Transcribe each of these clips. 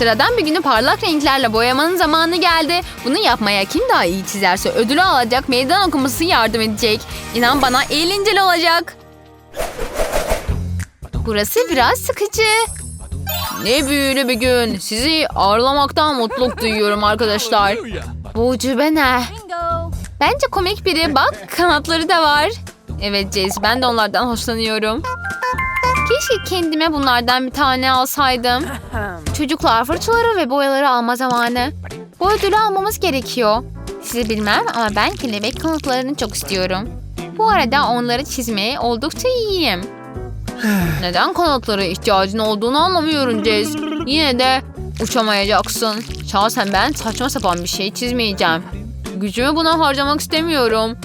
Sıradan bir günü parlak renklerle boyamanın zamanı geldi. Bunu yapmaya kim daha iyi çizerse ödülü alacak meydan okuması yardım edecek. İnan bana eğlenceli olacak. Burası biraz sıkıcı. Ne büyülü bir gün. Sizi ağırlamaktan mutluluk duyuyorum arkadaşlar. Bu ucube ne? Bence komik biri. Bak kanatları da var. Evet Jess ben de onlardan hoşlanıyorum. Keşke kendime bunlardan bir tane alsaydım. Çocuklar fırçaları ve boyaları alma zamanı. Bu ödülü almamız gerekiyor. Sizi bilmem ama ben kelebek kanatlarını çok istiyorum. Bu arada onları çizmeye oldukça iyiyim. Neden kanatlara ihtiyacın olduğunu anlamıyorum Jess. Yine de uçamayacaksın. Şahsen ben saçma sapan bir şey çizmeyeceğim. Gücümü buna harcamak istemiyorum.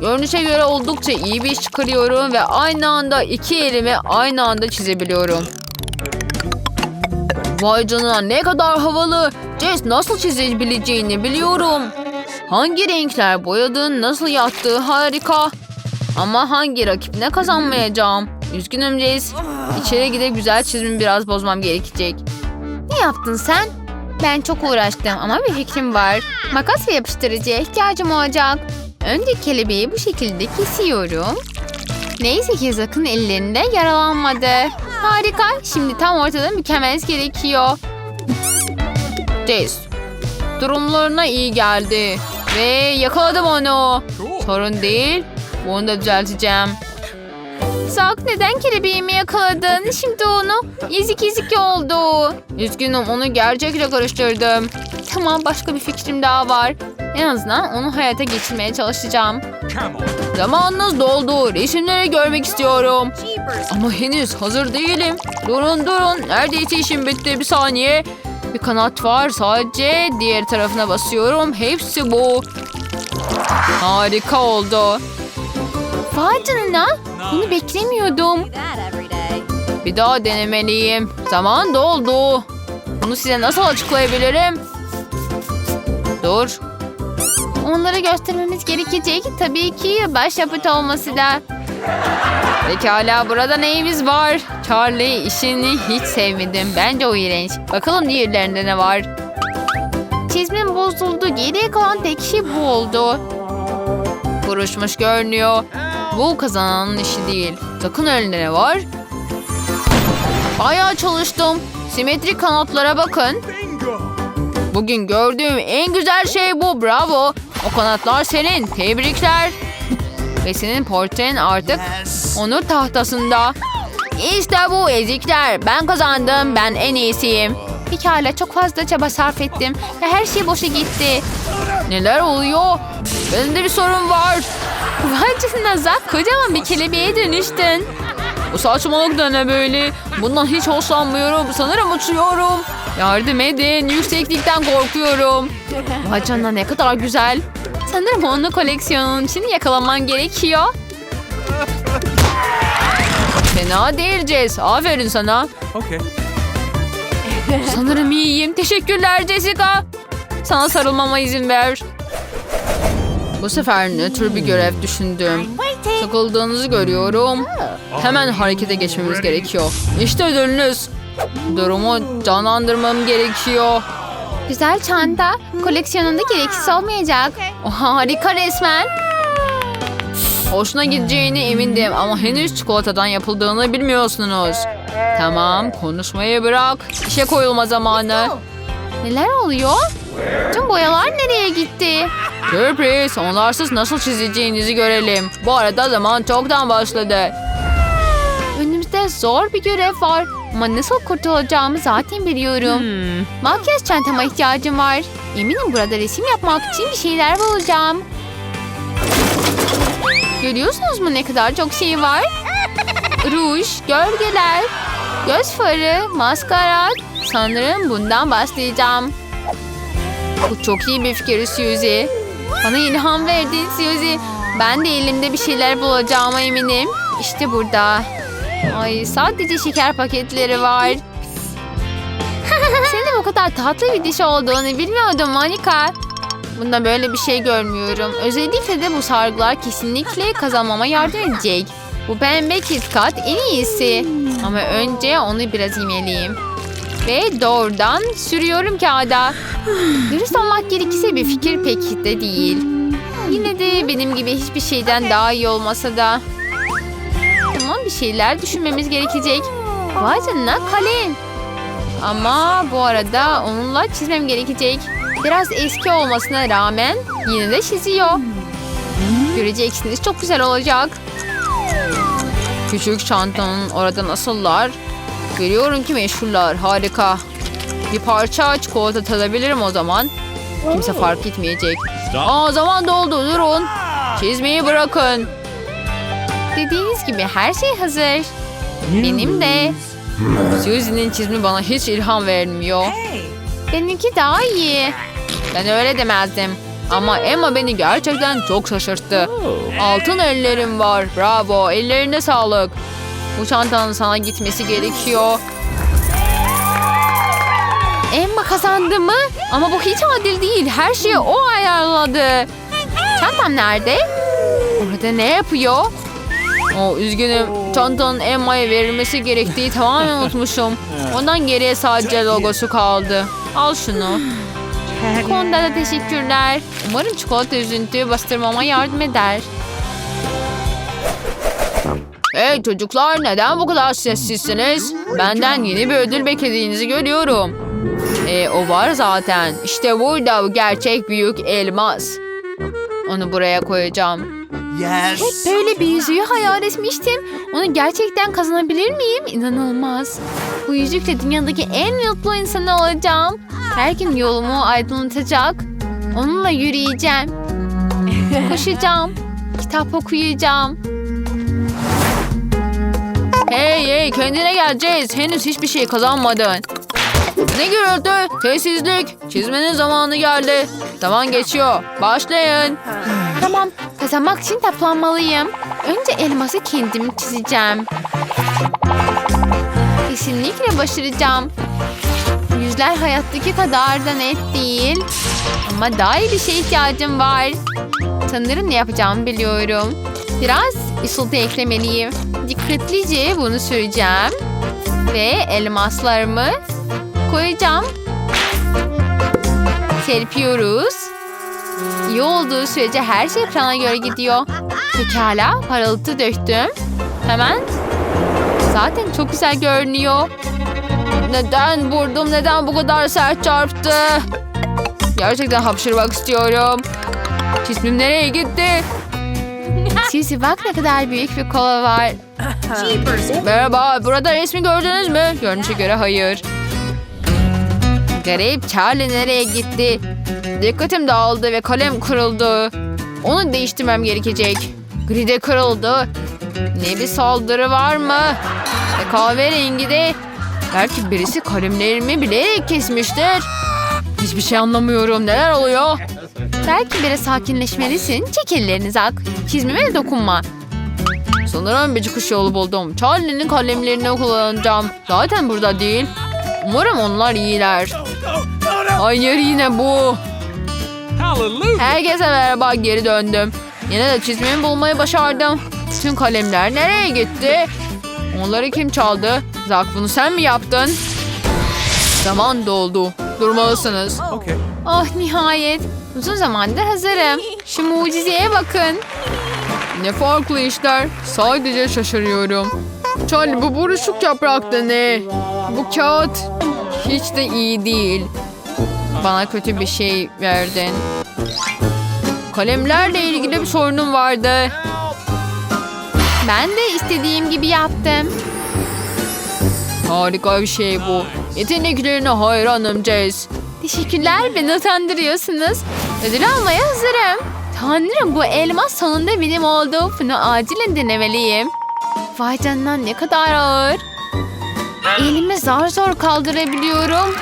Görünüşe göre oldukça iyi bir iş çıkarıyorum ve aynı anda iki elimi aynı anda çizebiliyorum. Vay canına ne kadar havalı. Jess nasıl çizebileceğini biliyorum. Hangi renkler boyadığın nasıl yattığı harika. Ama hangi rakibine kazanmayacağım. Üzgünüm Jess. İçeri gidip güzel çizimi biraz bozmam gerekecek. Ne yaptın sen? Ben çok uğraştım ama bir fikrim var. Makas ve yapıştırıcıya ihtiyacım olacak. Önce kelebeği bu şekilde kesiyorum. Neyse ki Zak'ın ellerinde yaralanmadı. Harika. Şimdi tam ortada mükemmel gerekiyor. Jess. Durumlarına iyi geldi. Ve yakaladım onu. Sorun değil. Bunu da düzelteceğim. Zak neden kelebeğimi yakaladın? Şimdi onu ezik ezik oldu. Üzgünüm onu gerçekle karıştırdım. Tamam başka bir fikrim daha var. En azından onu hayata geçirmeye çalışacağım. Zamanınız doldu. Resimleri görmek istiyorum. Ama henüz hazır değilim. Durun durun. Neredeyse işim bitti. Bir saniye. Bir kanat var. Sadece diğer tarafına basıyorum. Hepsi bu. Harika oldu. Vay canına. Bunu beklemiyordum. Bir daha denemeliyim. Zaman doldu. Bunu size nasıl açıklayabilirim? Dur. Onlara göstermemiz gerekecek. Tabii ki başyapıt olması da. Pekala burada neyimiz var? Charlie işini hiç sevmedim. Bence o iğrenç. Bakalım diğerlerinde ne var? Çizmem bozuldu. Geriye kalan tek şey bu oldu. Buruşmuş görünüyor. Bu kazananın işi değil. Takın elinde ne var? Bayağı çalıştım. Simetrik kanatlara bakın. Bugün gördüğüm en güzel şey bu. Bravo. O kanatlar senin. Tebrikler. Ve senin portren artık onur tahtasında. İşte bu ezikler. Ben kazandım. Ben en iyisiyim. Pekala çok fazla çaba sarf ettim. Ve her şey boşa gitti. Neler oluyor? Bende bir sorun var. Vay canına Zak kocaman bir kelebeğe dönüştün. Bu saçmalık da ne böyle? Bundan hiç hoşlanmıyorum. Sanırım uçuyorum. Yardım edin. Yükseklikten korkuyorum. Vay canına ne kadar güzel. Sanırım onu koleksiyonun için yakalaman gerekiyor. Fena değil Jess. Aferin sana. Okay. Sanırım iyiyim. Teşekkürler Jessica. Sana sarılmama izin ver. Bu sefer ne tür bir görev düşündüm. Sıkıldığınızı görüyorum. Hemen harekete geçmemiz gerekiyor. İşte ödülünüz. Durumu canlandırmam gerekiyor. Güzel çanta. Koleksiyonunda gereksiz olmayacak. Harika resmen. Hoşuna gideceğine emindim ama henüz çikolatadan yapıldığını bilmiyorsunuz. Tamam konuşmayı bırak. İşe koyulma zamanı. Neler oluyor? Tüm boyalar nereye gitti? Sürpriz. Onlarsız nasıl çizeceğinizi görelim. Bu arada zaman çoktan başladı. Önümüzde zor bir görev var. Ama nasıl kurtulacağımı zaten biliyorum. Makyaj çantama ihtiyacım var. Eminim burada resim yapmak için bir şeyler bulacağım. Görüyorsunuz mu ne kadar çok şey var? Ruj, gölgeler, göz farı, maskara. Sanırım bundan başlayacağım. Bu çok iyi bir fikir Suzy. Bana ilham verdin Suzy. Ben de elimde bir şeyler bulacağıma eminim. İşte burada. Ay sadece şeker paketleri var. Senin bu kadar tatlı bir diş olduğunu bilmiyordum Monica. Bunda böyle bir şey görmüyorum. Özellikle de bu sargılar kesinlikle kazanmama yardım edecek. Bu pembe KitKat en iyisi. Ama önce onu biraz yemeliyim. Ve doğrudan sürüyorum kağıda. Dürüst olmak gerekirse bir fikir pek de değil. Yine de benim gibi hiçbir şeyden daha iyi olmasa da. Bir şeyler düşünmemiz gerekecek. Vay canına kalem. Ama bu arada onunla çizmem gerekecek. Biraz eski olmasına rağmen yine de çiziyor. Göreceksiniz çok güzel olacak. Küçük çantanın orada nasıllar? Görüyorum ki meşhurlar. Harika. Bir parça çikolata tadabilirim o zaman. Kimse fark etmeyecek. Aa zaman doldu durun. Çizmeyi bırakın. Dediğiniz gibi her şey hazır. Benim de. Susie'nin çizimi bana hiç ilham vermiyor. Benimki daha iyi. Ben öyle demezdim. Ama Emma beni gerçekten çok şaşırttı. Altın ellerim var. Bravo. Ellerine sağlık. Bu çantanın sana gitmesi gerekiyor. Emma kazandı mı? Ama bu hiç adil değil. Her şeyi o ayarladı. Çantam nerede? Orada ne yapıyor? Oh, üzgünüm. Çantanın Emma'ya verilmesi gerektiği tamamen unutmuşum. Ondan geriye sadece logosu kaldı. Al şunu. Konuda da teşekkürler. Umarım çikolata üzüntüyü bastırmama yardım eder. Hey çocuklar neden bu kadar sessizsiniz? Benden yeni bir ödül beklediğinizi görüyorum. E, o var zaten. İşte burada bu gerçek büyük elmas. Onu buraya koyacağım. Yes. Böyle bir yüzüğü hayal etmiştim. Onu gerçekten kazanabilir miyim? İnanılmaz. Bu yüzükle dünyadaki en mutlu insan olacağım. Her gün yolumu aydınlatacak. Onunla yürüyeceğim. Koşacağım. Kitap okuyacağım. Hey hey kendine geleceğiz. Henüz hiçbir şey kazanmadın. Ne gürültü? Sessizlik. Çizmenin zamanı geldi. Zaman geçiyor. Başlayın. Tamam. Kazanmak için toplanmalıyım. Önce elması kendim çizeceğim. Kesinlikle başaracağım. Yüzler hayattaki kadar da net değil. Ama daha iyi bir şeye ihtiyacım var. Sanırım ne yapacağımı biliyorum. Biraz ışıltı eklemeliyim. Dikkatlice bunu süreceğim. Ve elmaslarımı koyacağım. Serpiyoruz. İyi olduğu sürece her şey plana göre gidiyor. Pekala parıltı döktüm. Hemen. Zaten çok güzel görünüyor. Neden vurdum? Neden bu kadar sert çarptı? Gerçekten hapşırmak istiyorum. Cismim nereye gitti? Sisi bak ne kadar büyük bir kola var. Merhaba, burada resmi gördünüz mü? Görünüşe göre hayır. Garip, Charlie nereye gitti? Dikkatim dağıldı ve kalem kırıldı. Onu değiştirmem gerekecek. Gri de kırıldı. Ne bir saldırı var mı? E kahverengi de. Belki birisi kalemlerimi bilerek kesmiştir. Hiçbir şey anlamıyorum. Neler oluyor? Belki biraz sakinleşmelisin. Çek ellerini Zak. Çizmeme dokunma. Sanırım bir çıkış yolu buldum. Charlie'nin kalemlerini kullanacağım. Zaten burada değil. Umarım onlar iyiler. Hayır yine bu. Herkese merhaba geri döndüm. Yine de çizmemi bulmayı başardım. Tüm kalemler nereye gitti? Onları kim çaldı? Zak bunu sen mi yaptın? Zaman doldu. Durmalısınız. Okay. Oh nihayet. Uzun zamandır hazırım. Şu mucizeye bakın. Ne farklı işler. Sadece şaşırıyorum. Charlie bu buruşuk yaprakta ne? Bu kağıt hiç de iyi değil. Bana kötü bir şey verdin. Kalemlerle ilgili bir sorunum vardı. Ben de istediğim gibi yaptım. Harika bir şey bu. Yeteneklerine hayranım Jess. Teşekkürler beni utandırıyorsunuz. Ödül almaya hazırım. Tanrım bu elmas sonunda benim oldu. Bunu acilen denemeliyim. Vay canına ne kadar ağır. Elimi zar zor kaldırabiliyorum.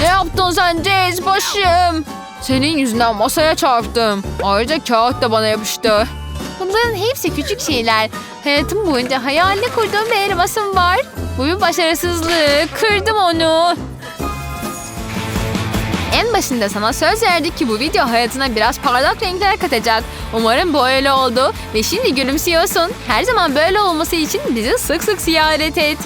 Ne yaptın sen Jess başım? Senin yüzünden masaya çarptım. Ayrıca kağıt da bana yapıştı. Bunların hepsi küçük şeyler. Hayatım boyunca hayalini kurduğum bir elmasım var. Bu bir başarısızlık. Kırdım onu. En başında sana söz verdik ki bu video hayatına biraz parlak renkler katacak. Umarım bu öyle oldu. Ve şimdi gülümsüyorsun. Her zaman böyle olması için bizi sık sık ziyaret et.